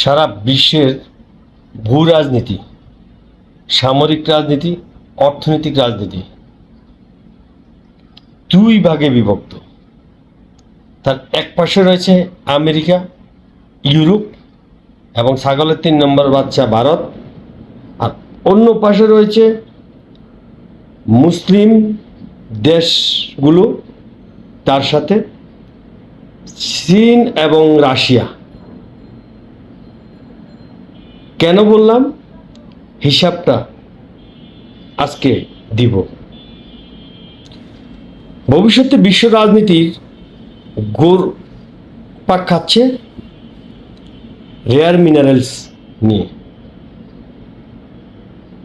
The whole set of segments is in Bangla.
সারা বিশ্বের ভূ রাজনীতি সামরিক রাজনীতি, অর্থনৈতিক রাজনীতি দুই ভাগে বিভক্ত। তার এক পাশে রয়েছে আমেরিকা, ইউরোপ এবং ছাগলের তিন নম্বর বাচ্চা ভারত। আর অন্য পাশে রয়েছে মুসলিম দেশগুলো, তার সাথে চীন এবং রাশিয়া। কেন বললাম? হিসাবটা আজকে দিব। ভবিষ্যতে বিশ্ব রাজনীতির গোর পাক খাচ্ছে রেয়ার মিনারেলস নিয়ে।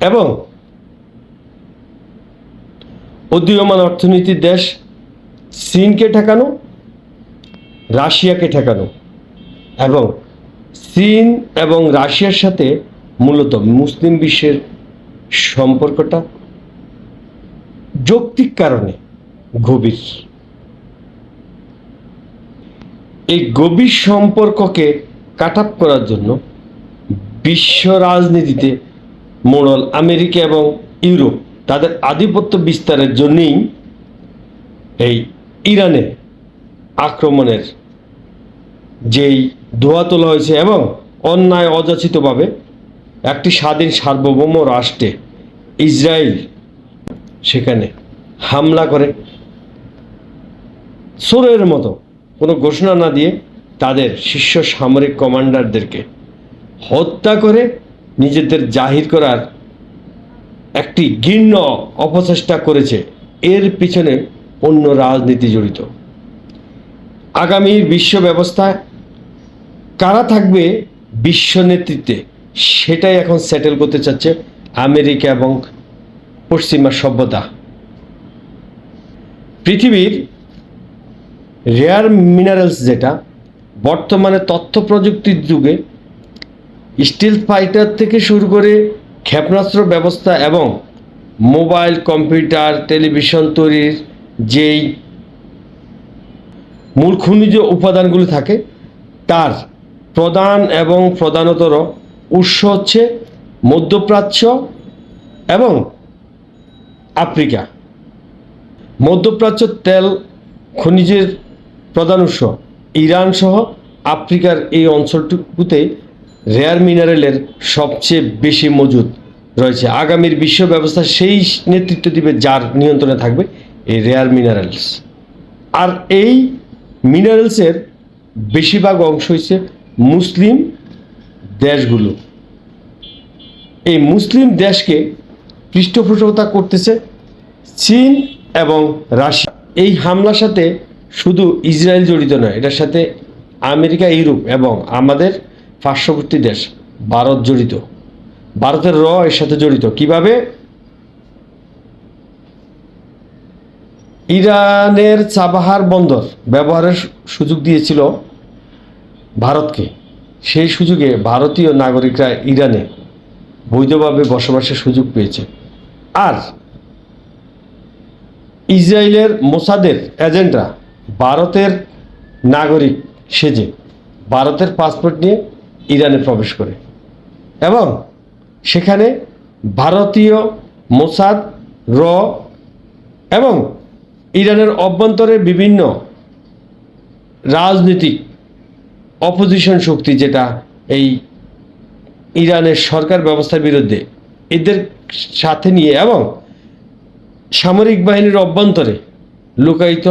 এবং উদীয়মান অর্থনীতির দেশ চীনকে ঠেকানো, রাশিয়াকে ঠেকানো এবং চীন এবং রাশিয়ার সাথে মূলত মুসলিম বিশ্বের সম্পর্কটা যৌক্তিক কারণে গভীর। এই গভীর সম্পর্ককে কাট করার জন্য বিশ্ব রাজনীতিতে মোড়ল আমেরিকা এবং ইউরোপ তাদের আধিপত্য বিস্তারের জন্যই এই ইরানে আক্রমণের যেই ধোয়া তোলা হয়েছে এবং অন্যায় অযাচিতভাবে একটি স্বাধীন সার্বভৌম রাষ্ট্রে ইসরায়েল সেখানে হামলা করে। সোরের মতো কোনো ঘোষণা না দিয়ে তাদের শীর্ষ সামরিক কমান্ডারদেরকে হত্যা করে নিজেদের জাহির করার একটি ঘৃণ্য অপচেষ্টা করেছে। এর পিছনে অন্য রাজনীতি জড়িত। আগামী বিশ্ব ব্যবস্থায় কারা থাকবে বিশ্ব নেতৃত্বে? সেটাই এখন সেটেল করতে চাচ্ছে আমেরিকা এবং পশ্চিমা সভ্যতা। পৃথিবীর রেয়ার মিনারেলস যেটা, বর্তমানে তথ্য প্রযুক্তির যুগে স্টিল ফাইটার থেকে শুরু করে ক্ষেপণাস্ত্র ব্যবস্থা এবং মোবাইল কম্পিউটার টেলিভিশন তৈরির যেই মূল খনিজ উপাদানগুলি থাকে, তার প্রধান এবং প্রধানতর উৎস হচ্ছে মধ্যপ্রাচ্য এবং আফ্রিকা। মধ্যপ্রাচ্য তেল খনিজের প্রধান উৎস। ইরান সহ আফ্রিকার এই অঞ্চলটুকুতে রেয়ার মিনারেলের সবচেয়ে বেশি মজুদ রয়েছে। আগামীর বিশ্ব ব্যবস্থা সেই নেতৃত্ব দিবে যার নিয়ন্ত্রণে থাকবে এই রেয়ার মিনারেলস আর এই মিনারেলসের বেশিরভাগ অংশ হচ্ছে মুসলিম দেশগুলো। এই মুসলিম দেশকে পৃষ্ঠপোষকতা করতেছে চীন এবং রাশিয়া। এই হামলার সাথে শুধু ইসরায়েল জড়িত নয়, এটার সাথে আমেরিকা, ইউরোপ এবং আমাদের পার্শ্ববর্তী দেশ ভারত জড়িত। ভারতের র এর সাথে জড়িত। কীভাবে? ইরানের চাবাহার বন্দর ব্যবহারের সুযোগ দিয়েছিল ভারতকে। সেই সুযোগে ভারতীয় নাগরিকরা ইরানে বৈধভাবে বসবাসের সুযোগ পেয়েছে। আর ইসরায়েলের মোসাদের এজেন্টরা ভারতের নাগরিক সেজে ভারতের পাসপোর্ট নিয়ে ইরানে প্রবেশ করে। এবং সেখানে ভারতীয় মোসাদ, র এবং ইরানের অভ্যন্তরে বিভিন্ন রাজনীতিক অপোজিশন শক্তি যেটা এই ইরানের সরকার ব্যবস্থার বিরুদ্ধে, এদের সাথে নিয়ে এবং সামরিক বাহিনীর অভ্যন্তরে লুকায়িত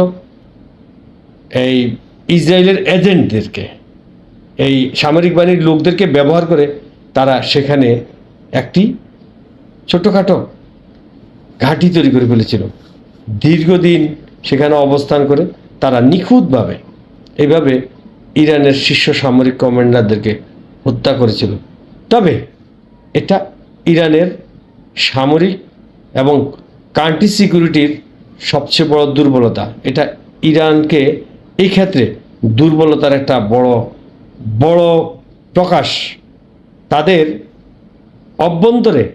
এই ইসরায়েলের এজেন্টদেরকে, এই সামরিক বাহিনীর লোকদেরকে ব্যবহার করে তারা সেখানে একটি ছোটোখাটো ঘাঁটি তৈরি করে ফেলেছিল। দীর্ঘদিন সেখানে অবস্থান করে তারা নিখুঁতভাবে এইভাবে ইরানের শীর্ষ সামরিক কমান্ডারদেরকে হত্যা করেছিল। তবে এটা ইরানের সামরিক এবং কান্ট্রি সিকিউরিটির সবচেয়ে বড় দুর্বলতা। এটা ইরানকে এই ক্ষেত্রে দুর্বলতার একটা বড় বড় প্রকাশ। তাদের অভ্যন্তরে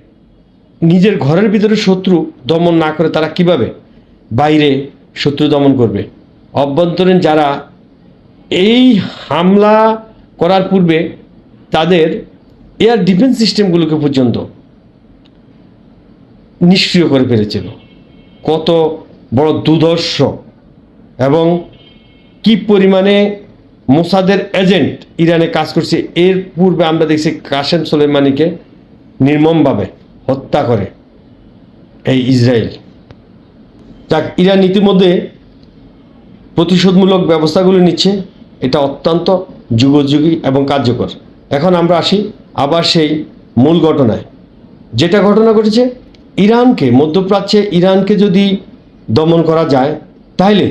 নিজের ঘরের ভিতরে শত্রু দমন না করে তারা কীভাবে বাইরে শত্রু দমন করবে? অভ্যন্তরীণ যারা এই হামলা করার পূর্বে তাদের এয়ার ডিফেন্স সিস্টেমগুলোকে পর্যন্ত নিষ্ক্রিয় করে ফেলেছিল। কত বড় দুর্ধর্ষ এবং কি পরিমাণে মোসাদের এজেন্ট ইরানে কাজ করছে, এর পূর্বে আমরা দেখছি কাশেম সোলেমানিকে নির্মমভাবে হত্যা করে এই ইসরায়েল। যাক, ইরান ইতিমধ্যে প্রতিশোধমূলক ব্যবস্থাগুলো নিচ্ছে। এটা অত্যন্ত যুগোযুগী এবং কার্যকর। এখন আমরা আসি আবার সেই মূল ঘটনায়। যেটা ঘটনা ঘটেছে, ইরানকে, মধ্যপ্রাচ্যে ইরানকে যদি দমন করা যায় তাহলে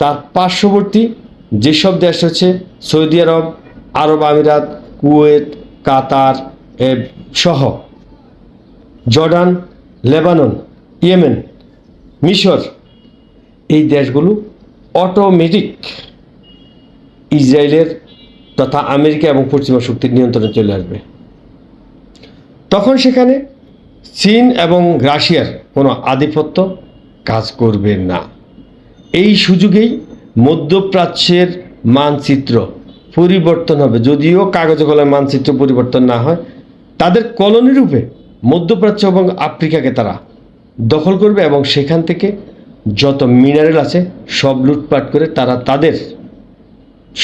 তার পার্শ্ববর্তী যেসব দেশ হচ্ছে সৌদি আরব আরব আমিরাত, কুয়েত, কাতার সহ জর্ডান, লেবানন, ইয়েমেন, মিশর, এই দেশগুলো অটোমেটিক ইসরায়েলের তথা আমেরিকা এবং পশ্চিমা শক্তির নিয়ন্ত্রণে চলে আসবে। তখন সেখানে চীন এবং রাশিয়ার কোনো আধিপত্য কাজ করবে না। এই সুযোগেই মধ্যপ্রাচ্যের মানচিত্র পরিবর্তন হবে। যদিও কাগজে কলমে মানচিত্র পরিবর্তন না হয়, তাদের কলোনি রূপে মধ্যপ্রাচ্য এবং আফ্রিকাকে তারা দখল করবে এবং সেখান থেকে যত মিনারেল আছে সব লুটপাট করে তারা তাদের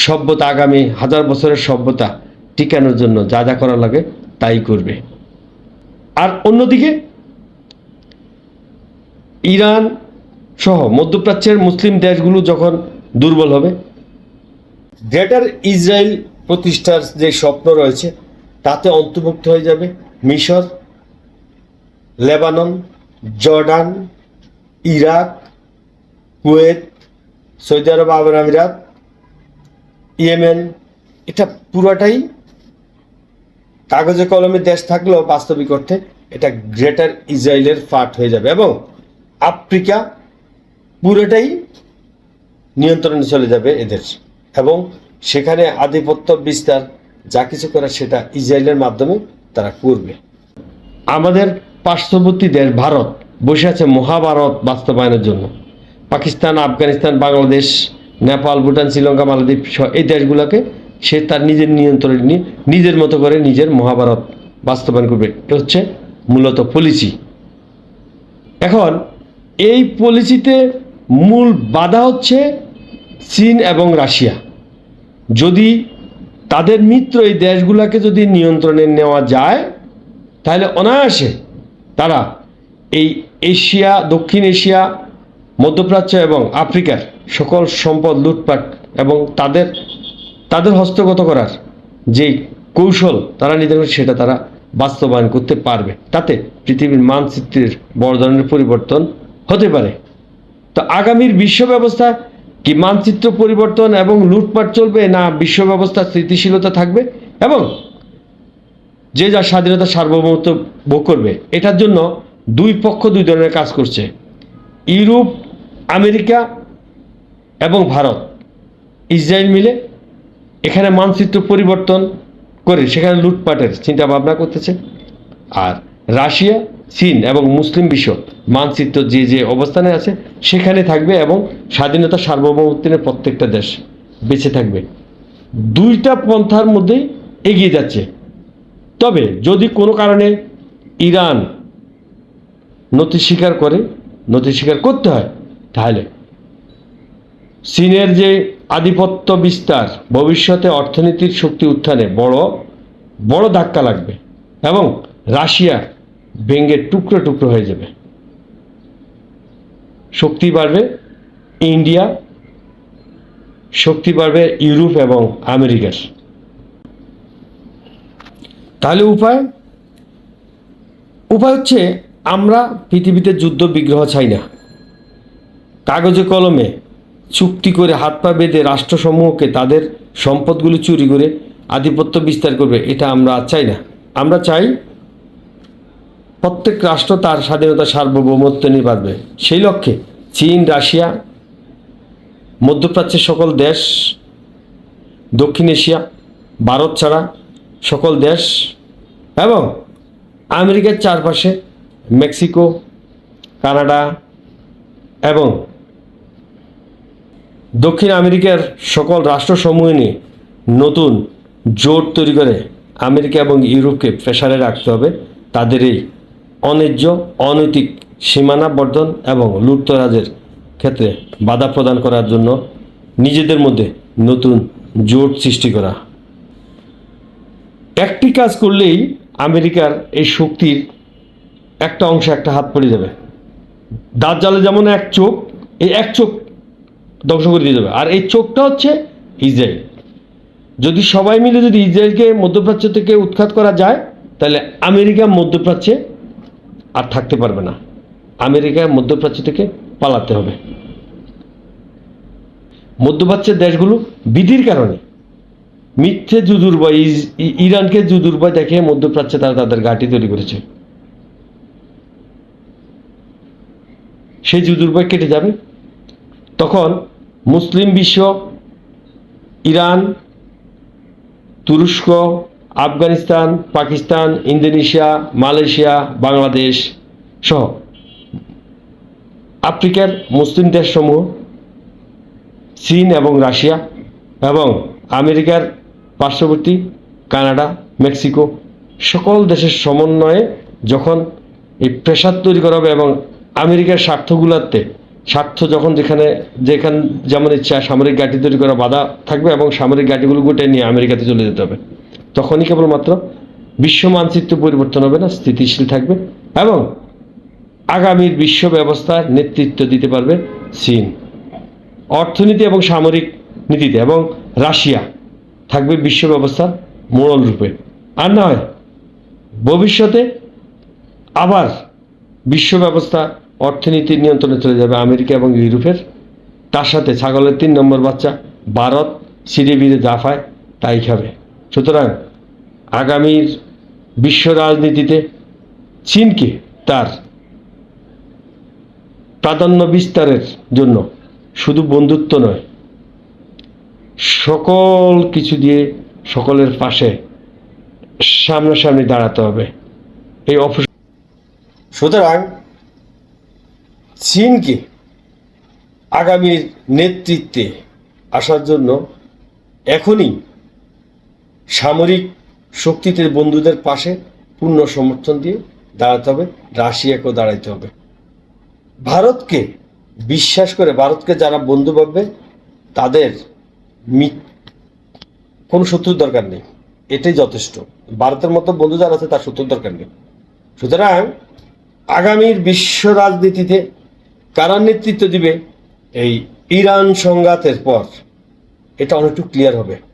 সভ্যতা আগামী হাজার বছরের সভ্যতা টিকানোর জন্য যা যা করা লাগে তাই করবে। আর অন্যদিকে, ইরান সহ মধ্যপ্রাচ্যের মুসলিম দেশগুলো যখন দুর্বল হবে, গ্রেটার ইসরায়েল প্রতিষ্ঠার যে স্বপ্ন রয়েছে, তাতে অন্তর্ভুক্ত হয়ে যাবে মিশর, Lebanon, Jordan, Iraq, Kuwait, Saudi Arab Arab আমিরাত ইয়েমেন, এটা পুরোটাই কাগজে কলমে দেশ থাকলেও বাস্তবিক অর্থে এটা গ্রেটার ইসরায়েলের পার্ট হয়ে যাবে এবং আফ্রিকা পুরোটাই নিয়ন্ত্রণে চলে যাবে এদের। এবং সেখানে আধিপত্য বিস্তার, যা কিছু করার সেটা ইসরায়েলের মাধ্যমে তারা করবে। আমাদের পার্শ্ববর্তী দেশ ভারত বসে আছে মহাভারত বাস্তবায়নের জন্য। পাকিস্তান, আফগানিস্তান, বাংলাদেশ নেপাল, ভুটান, শ্রীলঙ্কা, মালদ্বীপ এই দেশগুলোকে সে তার নিজের নিয়ন্ত্রণে নিয়ে নিজের মতো করে নিজের মহাভারত বাস্তবায়ন করবে। এটা হচ্ছে মূলত পলিসি এখন এই পলিসিতে মূল বাধা হচ্ছে চীন এবং রাশিয়া। যদি তাদের মিত্র এই দেশগুলোকে যদি নিয়ন্ত্রণে নেওয়া যায়, তাহলে অনায়াসে তারা এই এশিয়া, দক্ষিণ এশিয়া, মধ্যপ্রাচ্য এবং আফ্রিকার সকল সম্পদ লুটপাট এবং তাদের তাদের হস্তগত করার যে কৌশল তারা পারে সেটা তারা বাস্তবায়ন করতে পারবে। তাতে পৃথিবীর মানচিত্রের বড় ধরনের পরিবর্তন হতে পারে। তো আগামীর বিশ্ব ব্যবস্থা কি মানচিত্র পরিবর্তন এবং লুটপাট চলবে না বিশ্ব ব্যবস্থা স্থিতিশীলতা থাকবে এবং যে যার স্বাধীনতা সার্বভৌমত্ব ভোগ করবে, এটার জন্য দুই পক্ষ দুই ধরনের কাজ করছে। ইউরোপ, আমেরিকা এবং ভারত। ইসরায়েল মিলে এখানে মানচিত্র পরিবর্তন করে সেখানে লুটপাটের চিন্তা ভাবনা করতেছে। আর রাশিয়া, চীন এবং মুসলিম বিশ্ব মানচিত্র যে যে অবস্থানে আছে, সেখানে থাকবে এবং স্বাধীনতা সার্বভৌমত্বের প্রত্যেকটা দেশ বেঁচে থাকবে। দুইটা পন্থার মধ্যেই এগিয়ে যাচ্ছে। তবে যদি কোনো কারণে ইরান নথি স্বীকার করে, নথি স্বীকার করতে হয়, তাহলে চীনের যে আধিপত্য বিস্তার, ভবিষ্যতে অর্থনীতির শক্তি উত্থানে বড় বড় ধাক্কা লাগবে এবং রাশিয়া ভেঙে টুকরো টুকরো হয়ে যাবে। শক্তি বাড়বে ইন্ডিয়া, শক্তি বাড়বে ইউরোপ এবং আমেরিকার। তাহলে উপায়? উপায় হচ্ছে আমরা পৃথিবীতে যুদ্ধ বিগ্রহ চাই না। কাগজে কলমে চুক্তি করে হাত পা বেঁধে রাষ্ট্রসমূহকে তাদের সম্পদগুলি চুরি করে আধিপত্য বিস্তার করবে, এটা আমরা চাই না। আমরা চাই প্রত্যেক রাষ্ট্র তার স্বাধীনতা, সার্বভৌমত্ব নিয়ে বাঁধবে। সেই লক্ষ্যে চীন, রাশিয়া, মধ্যপ্রাচ্যের সকল দেশ, দক্ষিণ এশিয়া, ভারত ছাড়া সকল দেশ এবং আমেরিকার চারপাশে মেক্সিকো, কানাডা এবং দক্ষিণ আমেরিকার সকল রাষ্ট্রসমূহ নিয়ে নতুন জোট তৈরি করে আমেরিকা এবং ইউরোপকে প্রেসারে রাখতে হবে। তাদের এই অন্যায্য, অনৈতিক সীমানা বর্ধন এবং লুটতরাজের ক্ষেত্রে বাধা প্রদান করার জন্য নিজেদের মধ্যে নতুন জোট সৃষ্টি করা। একটি কাজ করলেই আমেরিকার এই শক্তির একটা অংশ একটা হাত পড়ে যাবে। দাঁত জালে যেমন এক চোখ, এই এক চোখ ধ্বংস করে দিয়ে যাবে। আর এই চোখটা হচ্ছে ইসরায়েল। যদি সবাই মিলে যদি ইসরায়েলকে মধ্যপ্রাচ্য থেকে উৎখাত করা যায়, তাহলে আমেরিকা মধ্যপ্রাচ্যে আর থাকতে পারবে না। আমেরিকা মধ্যপ্রাচ্য থেকে পালাতে হবে। মধ্যপ্রাচ্যের দেশগুলো বিধির কারণে মিথ্যে জুদুর্বয় ইরানকে জুদুর্বয় দেখে মধ্যপ্রাচ্যে তারা তাদের ঘাঁটি তৈরি করেছে। সেই জুদুর্বয় কেটে যাবে। তখন মুসলিম বিশ্ব, ইরান, তুরস্ক, আফগানিস্তান, পাকিস্তান, ইন্দোনেশিয়া, মালয়েশিয়া, বাংলাদেশ সহ আফ্রিকার মুসলিম দেশসমূহ, চীন এবং রাশিয়া এবং আমেরিকার পার্শ্ববর্তী কানাডা, মেক্সিকো সকল দেশের সমন্বয়ে যখন এই প্রেশার তৈরি করা হবে এবং আমেরিকার স্বার্থগুলোতে স্বার্থ যখন যেখানে, যেখান যেমন ইচ্ছা সামরিক ঘাঁটি তৈরি করা বাধা থাকবে এবং সামরিক ঘাঁটিগুলো গুটে নিয়ে আমেরিকাতে চলে যেতে হবে। তখনই কেবলমাত্র বিশ্ব মানচিত্র পরিবর্তন হবে না, স্থিতিশীল থাকবে এবং আগামীর বিশ্ব ব্যবস্থার নেতৃত্ব দিতে পারবে চীন। অর্থনীতি এবং সামরিক নীতিতে এবং রাশিয়া থাকবে বিশ্ব ব্যবস্থার মোড়ল রূপে। আর না হয় ভবিষ্যতে আবার বিশ্ব ব্যবস্থা অর্থনীতির নিয়ন্ত্রণে চলে যাবে আমেরিকা এবং ইউরোপের। তার সাথে ছাগলের তিন নম্বর বাচ্চা, ভারত সিঁড়ে বিড়ে জাফায় তাই খাবে। সুতরাং আগামীর বিশ্ব রাজনীতিতে চীনকে তার প্রাধান্য বিস্তারের জন্য শুধু বন্ধুত্ব নয়, সকল কিছু দিয়ে সকলের পাশে সামনাসামনি দাঁড়াতে হবে। এই অফ সুতরাং চীনকে আগামীর নেতৃত্বে আসার জন্য এখনই সামরিক শক্তিতে বন্ধুদের পাশে পূর্ণ সমর্থন দিয়ে দাঁড়াতে হবে, রাশিয়াকেও দাঁড়াইতে হবে। ভারতকে বিশ্বাস করে, ভারতকে যারা বন্ধু ভাববে, তাদের কোনো শত্রুর দরকার নেই, এটাই যথেষ্ট। ভারতের মতো বন্ধু যারা আছে, তার শত্রুর দরকার নেই। সুতরাং আগামীর বিশ্ব রাজনীতিতে কারা নেতৃত্ব দিবে? এই ইরান সংঘাতের পর। এটা অনেকটু ক্লিয়ার হবে।